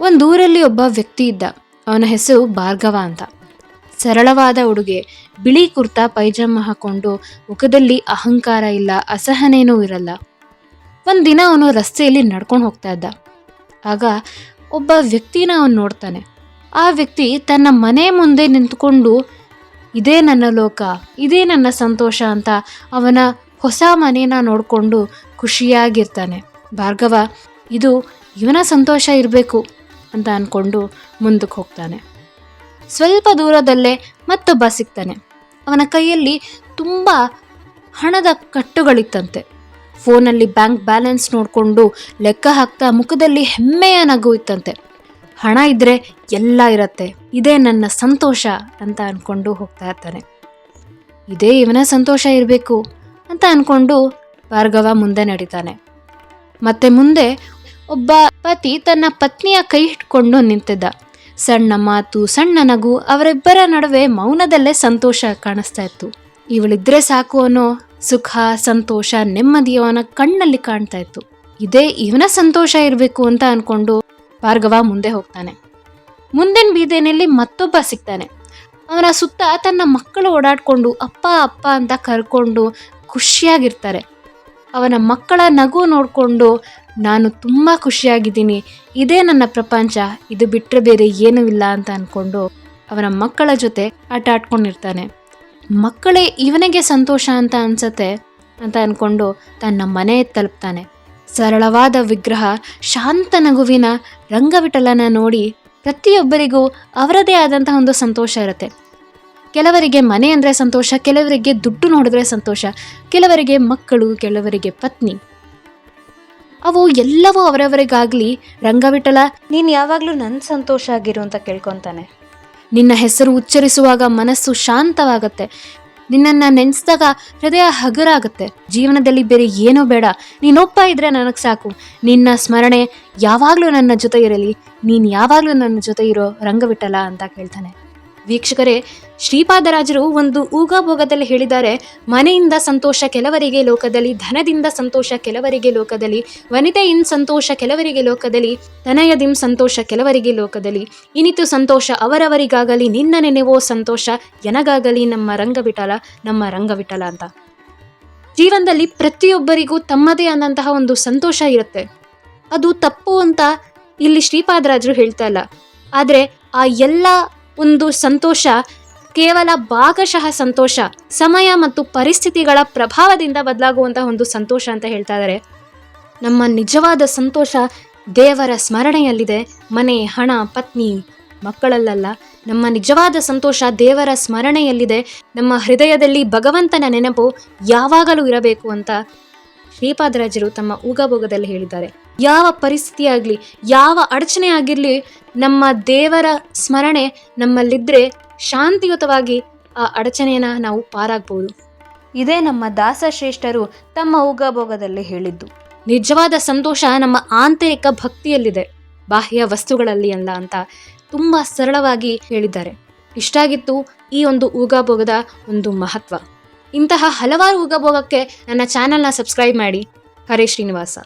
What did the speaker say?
ಒಂದೂರಲ್ಲಿ ಒಬ್ಬ ವ್ಯಕ್ತಿ ಇದ್ದ. ಅವನ ಹೆಸರು ಭಾರ್ಗವ ಅಂತ. ಸರಳವಾದ ಉಡುಗೆ, ಬಿಳಿ ಕುರ್ತಾ, ಪೈಜಾಮ ಹಾಕೊಂಡು ಮುಖದಲ್ಲಿ ಅಹಂಕಾರ ಇಲ್ಲ, ಅಸಹನೇನೂ ಇರಲ್ಲ. ಒಂದಿನ ಅವನು ರಸ್ತೆಯಲ್ಲಿ ನಡ್ಕೊಂಡು ಹೋಗ್ತಾ ಇದ್ದ. ಆಗ ಒಬ್ಬ ವ್ಯಕ್ತಿನ ಅವನು ನೋಡ್ತಾನೆ. ಆ ವ್ಯಕ್ತಿ ತನ್ನ ಮನೆ ಮುಂದೆ ನಿಂತ್ಕೊಂಡು, ಇದೇ ನನ್ನ ಲೋಕ, ಇದೇ ನನ್ನ ಸಂತೋಷ ಅಂತ ಅವನ ಹೊಸ ಮನೇನ ನೋಡಿಕೊಂಡು ಖುಷಿಯಾಗಿರ್ತಾನೆ. ಭಾರ್ಗವ, ಇದು ಇವನ ಸಂತೋಷ ಇರಬೇಕು. ಅಂತ ಅಂದ್ಕೊಂಡು ಮುಂದಕ್ಕೆ ಹೋಗ್ತಾನೆ. ಸ್ವಲ್ಪ ದೂರದಲ್ಲೇ ಮತ್ತೊಬ್ಬ ಸಿಗ್ತಾನೆ. ಅವನ ಕೈಯಲ್ಲಿ ತುಂಬ ಹಣದ ಕಟ್ಟುಗಳಿತ್ತಂತೆ. ಫೋನಲ್ಲಿ ಬ್ಯಾಂಕ್ ಬ್ಯಾಲೆನ್ಸ್ ನೋಡಿಕೊಂಡು ಲೆಕ್ಕ ಹಾಕ್ತಾ ಮುಖದಲ್ಲಿ ಹೆಮ್ಮೆಯ ನಗು ಇತ್ತಂತೆ. ಹಣ ಇದ್ದರೆ ಎಲ್ಲ ಇರತ್ತೆ, ಇದೇ ನನ್ನ ಸಂತೋಷ ಅಂತ ಅಂದ್ಕೊಂಡು ಹೋಗ್ತಾ ಇರ್ತಾನೆ. ಇದೇ ಇವನ ಸಂತೋಷ ಇರಬೇಕು ಅಂತ ಅಂದ್ಕೊಂಡು ಭಾರ್ಗವ ಮುಂದೆ ನಡೀತಾನೆ. ಮತ್ತೆ ಮುಂದೆ ಒಬ್ಬ ಪತಿ ತನ್ನ ಪತ್ನಿಯ ಕೈ ಹಿಡ್ಕೊಂಡು ನಿಂತಿದ್ದ. ಸಣ್ಣ ಮಾತು, ಸಣ್ಣ ನಗು, ಅವರಿಬ್ಬರ ನಡುವೆ ಮೌನದಲ್ಲೇ ಸಂತೋಷ ಕಾಣಿಸ್ತಾ ಇತ್ತು. ಇವಳಿದ್ರೆ ಸಾಕು ಅನ್ನೋ ಸುಖ, ಸಂತೋಷ ನೆಮ್ಮದಿಯವನ ಕಣ್ಣಲ್ಲಿ ಕಾಣ್ತಾ ಇತ್ತು. ಇದೇ ಇವನ ಸಂತೋಷ ಇರಬೇಕು ಅಂತ ಅನ್ಕೊಂಡು ಭಾರ್ಗವ ಮುಂದೆ ಹೋಗ್ತಾನೆ. ಮುಂದಿನ ಬೀದಿನಲ್ಲಿ ಮತ್ತೊಬ್ಬ ಸಿಗ್ತಾನೆ. ಅವನ ಸುತ್ತ ತನ್ನ ಮಕ್ಕಳು ಓಡಾಡ್ಕೊಂಡು ಅಪ್ಪ ಅಪ್ಪ ಅಂತ ಕರ್ಕೊಂಡು ಖುಷಿಯಾಗಿರ್ತಾರೆ. ಅವನ ಮಕ್ಕಳ ನಗು ನೋಡಿಕೊಂಡು ನಾನು ತುಂಬ ಖುಷಿಯಾಗಿದ್ದೀನಿ. ಇದೇ ನನ್ನ ಪ್ರಪಂಚ. ಇದು ಬಿಟ್ಟರೆ ಬೇರೆ ಏನೂ ಇಲ್ಲ ಅಂತ ಅಂದ್ಕೊಂಡು ಅವನ ಮಕ್ಕಳ ಜೊತೆ ಆಟ ಆಡ್ಕೊಂಡಿರ್ತಾನೆ. ಮಕ್ಕಳೇ ಇವನಿಗೆ ಸಂತೋಷ ಅಂತ ಅನ್ಸತ್ತೆ ಅಂತ ಅಂದ್ಕೊಂಡು ತನ್ನ ಮನೆ ತಲುಪ್ತಾನೆ. ಸರಳವಾದ ವಿಗ್ರಹ, ಶಾಂತ ನಗುವಿನ ರಂಗವಿಠಲನ ನೋಡಿ ಪ್ರತಿಯೊಬ್ಬರಿಗೂ ಅವರದೇ ಆದಂತಹ ಒಂದು ಸಂತೋಷ ಇರುತ್ತೆ. ಕೆಲವರಿಗೆ ಮನೆ ಅಂದರೆ ಸಂತೋಷ, ಕೆಲವರಿಗೆ ದುಡ್ಡು ನೋಡಿದ್ರೆ ಸಂತೋಷ, ಕೆಲವರಿಗೆ ಮಕ್ಕಳು, ಕೆಲವರಿಗೆ ಪತ್ನಿ. ಅವು ಎಲ್ಲವೂ ಅವರವರಿಗಾಗ್ಲಿ. ರಂಗವಿಠಲ ನೀನು ಯಾವಾಗಲೂ ನನ್ನ ಸಂತೋಷ ಆಗಿರು ಅಂತ ಕೇಳ್ಕೊತಾನೆ. ನಿನ್ನ ಹೆಸರು ಉಚ್ಚರಿಸುವಾಗ ಮನಸ್ಸು ಶಾಂತವಾಗತ್ತೆ. ನಿನ್ನನ್ನು ನೆನೆಸಿದಾಗ ಹೃದಯ ಹಗುರಾಗುತ್ತೆ. ಜೀವನದಲ್ಲಿ ಬೇರೆ ಏನೂ ಬೇಡ. ನೀನೊಬ್ಬ ಇದ್ರೆ ನನಗೆ ಸಾಕು. ನಿನ್ನ ಸ್ಮರಣೆ ಯಾವಾಗಲೂ ನನ್ನ ಜೊತೆ ಇರಲಿ. ನೀನು ಯಾವಾಗಲೂ ನನ್ನ ಜೊತೆ ಇರೋ ರಂಗವಿಠಲ ಅಂತ ಕೇಳ್ತಾನೆ. ವೀಕ್ಷಕರೇ, ಶ್ರೀಪಾದರಾಜರು ಒಂದು ಊಗಾಭೋಗದಲ್ಲಿ ಹೇಳಿದ್ದಾರೆ, ಮನೆಯಿಂದ ಸಂತೋಷ ಕೆಲವರಿಗೆ ಲೋಕದಲ್ಲಿ, ಧನದಿಂದ ಸಂತೋಷ ಕೆಲವರಿಗೆ ಲೋಕದಲ್ಲಿ, ವನಿತೆಯಿಂದ ಸಂತೋಷ ಕೆಲವರಿಗೆ ಲೋಕದಲ್ಲಿ ತನಯದಿಂ ಸಂತೋಷ ಕೆಲವರಿಗೆ ಲೋಕದಲ್ಲಿ. ಇನಿತು ಸಂತೋಷ ಅವರವರಿಗಾಗಲಿ, ನಿನ್ನ ನೆನೆವೋ ಸಂತೋಷ ಎನಗಾಗಲಿ, ನಮ್ಮ ರಂಗವಿಠಲ ನಮ್ಮ ರಂಗವಿಠಲ ಅಂತ. ಜೀವನದಲ್ಲಿ ಪ್ರತಿಯೊಬ್ಬರಿಗೂ ತಮ್ಮದೇ ಆದಂತಹ ಒಂದು ಸಂತೋಷ ಇರುತ್ತೆ. ಅದು ತಪ್ಪು ಅಂತ ಇಲ್ಲಿ ಶ್ರೀಪಾದರಾಜರು ಹೇಳ್ತಾ ಇಲ್ಲ. ಆದರೆ ಆ ಎಲ್ಲ ಒಂದು ಸಂತೋಷ, ಕೇವಲ ಭಾಗಶಃ ಸಂತೋಷ, ಸಮಯ ಮತ್ತು ಪರಿಸ್ಥಿತಿಗಳ ಪ್ರಭಾವದಿಂದ ಬದಲಾಗುವಂತಹ ಒಂದು ಸಂತೋಷ ಅಂತ ಹೇಳ್ತಾ ಇದ್ದಾರೆ ನಮ್ಮ ನಿಜವಾದ ಸಂತೋಷ ದೇವರ ಸ್ಮರಣೆಯಲ್ಲಿದೆ. ಮನೆ, ಹಣ, ಪತ್ನಿ, ಮಕ್ಕಳಲ್ಲಲ್ಲ, ನಮ್ಮ ನಿಜವಾದ ಸಂತೋಷ ದೇವರ ಸ್ಮರಣೆಯಲ್ಲಿದೆ. ನಮ್ಮ ಹೃದಯದಲ್ಲಿ ಭಗವಂತನ ನೆನಪು ಯಾವಾಗಲೂ ಇರಬೇಕು ಅಂತ ಶ್ರೀಪಾದರಾಜರು ತಮ್ಮ ಊಗಭೋಗದಲ್ಲಿ ಹೇಳಿದ್ದಾರೆ. ಯಾವ ಪರಿಸ್ಥಿತಿ ಆಗಲಿ ಯಾವ ಅಡಚಣೆ ಆಗಿರಲಿ, ನಮ್ಮ ದೇವರ ಸ್ಮರಣೆ ನಮ್ಮಲ್ಲಿದ್ದರೆ ಶಾಂತಿಯುತವಾಗಿ ಆ ಅಡಚಣೆಯನ್ನು ನಾವು ಪಾರಾಗ್ಬೋದು. ಇದೇ ನಮ್ಮ ದಾಸಶ್ರೇಷ್ಠರು ತಮ್ಮ ಉಗಭೋಗದಲ್ಲಿ ಹೇಳಿದ್ದು. ನಿಜವಾದ ಸಂತೋಷ ನಮ್ಮ ಆಂತರಿಕ ಭಕ್ತಿಯಲ್ಲಿದೆ. ಬಾಹ್ಯ ವಸ್ತುಗಳಲ್ಲಿ ಅಲ್ಲ ಅಂತ ತುಂಬ ಸರಳವಾಗಿ ಹೇಳಿದ್ದಾರೆ. ಇಷ್ಟಾಗಿತ್ತು ಈ ಒಂದು ಉಗಭೋಗದ ಒಂದು ಮಹತ್ವ. ಇಂತಹ ಹಲವಾರು ಉಗಭೋಗಕ್ಕೆ ನನ್ನ ಚಾನಲ್ನ ಸಬ್ಸ್ಕ್ರೈಬ್ ಮಾಡಿ. ಹರೇ ಶ್ರೀನಿವಾಸ.